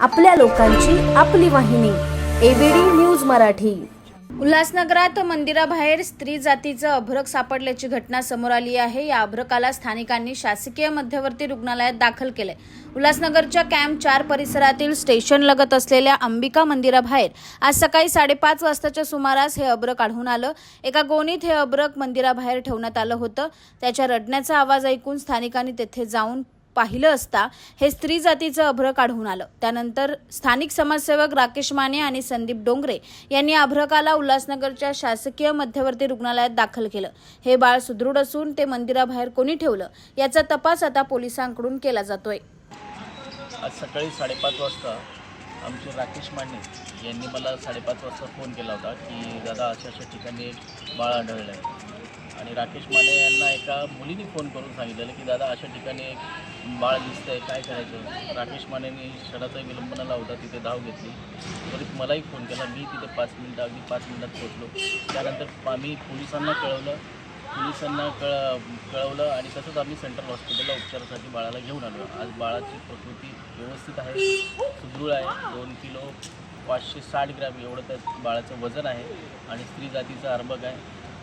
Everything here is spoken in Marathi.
आपल्या लोकांची आपली वाहिनी एबीडी न्यूज मराठी. उल्हासनगरात मंदिराबाहेर स्त्री जातीचं अभ्रक सापडल्याची घटना समोर आली आहे. या अभ्रकाला स्थानिकांनी शासकीय मध्यवर्ती रुग्णालयात दाखल केलंय. उल्हासनगरच्या कॅम्प चार परिसरातील स्टेशन लगत असलेल्या अंबिका मंदिराबाहेर आज सकाळी साडेपाच वाजताच्या सुमारास हे अभ्रक आढळून आलं. एका गोणीत हे अभ्रक मंदिराबाहेर ठेवण्यात आलं होतं. त्याच्या रडण्याचा आवाज ऐकून स्थानिकांनी तेथे जाऊन पाहिलं असता हे स्त्री जातीचं अभ्र काढून आलं. त्यानंतर स्थानिक समाजसेवक राकेश माने आणि संदीप डोंगरे यांनी अभ्रकाला उल्हासनगरच्या शासकीय मध्यवर्ती रुग्णालयात दाखल केलं. हे बाळ सुदृढ असून ते मंदिराबाहेर कोणी ठेवलं याचा तपास आता पोलिसांकडून केला जातोय. आज सकाळी साडेपाच वाजता आमचे राकेश माने यांनी मला साडेपाच वाजता फोन केला होता की दादा अशा अशा ठिकाणी बाळ आढळलं आहे आणि राकेश माने यांना एका मुलीने फोन करून सांगितलेलं की दादा अशा ठिकाणी एक बाळ दिसतं आहे काय करायचं? राकेश मानेने क्षणाचा विलंब लावता तिथे धाव घेतली. तरी मलाही फोन केला. मी तिथे पाच मिनटं अगदी पाच मिनटात पोहोचलो. त्यानंतर आम्ही पोलिसांना कळवलं. पोलिसांना कळ कळवलं आणि तसंच आम्ही सेंट्रल हॉस्पिटलला उपचारासाठी बाळाला घेऊन आलो. आज बाळाची प्रकृती व्यवस्थित आहे सुदृढ आहे. दोन किलो पाचशे साठ ग्रॅम एवढं त्या बाळाचं वजन आहे आणि स्त्री जातीचं अर्भक आहे.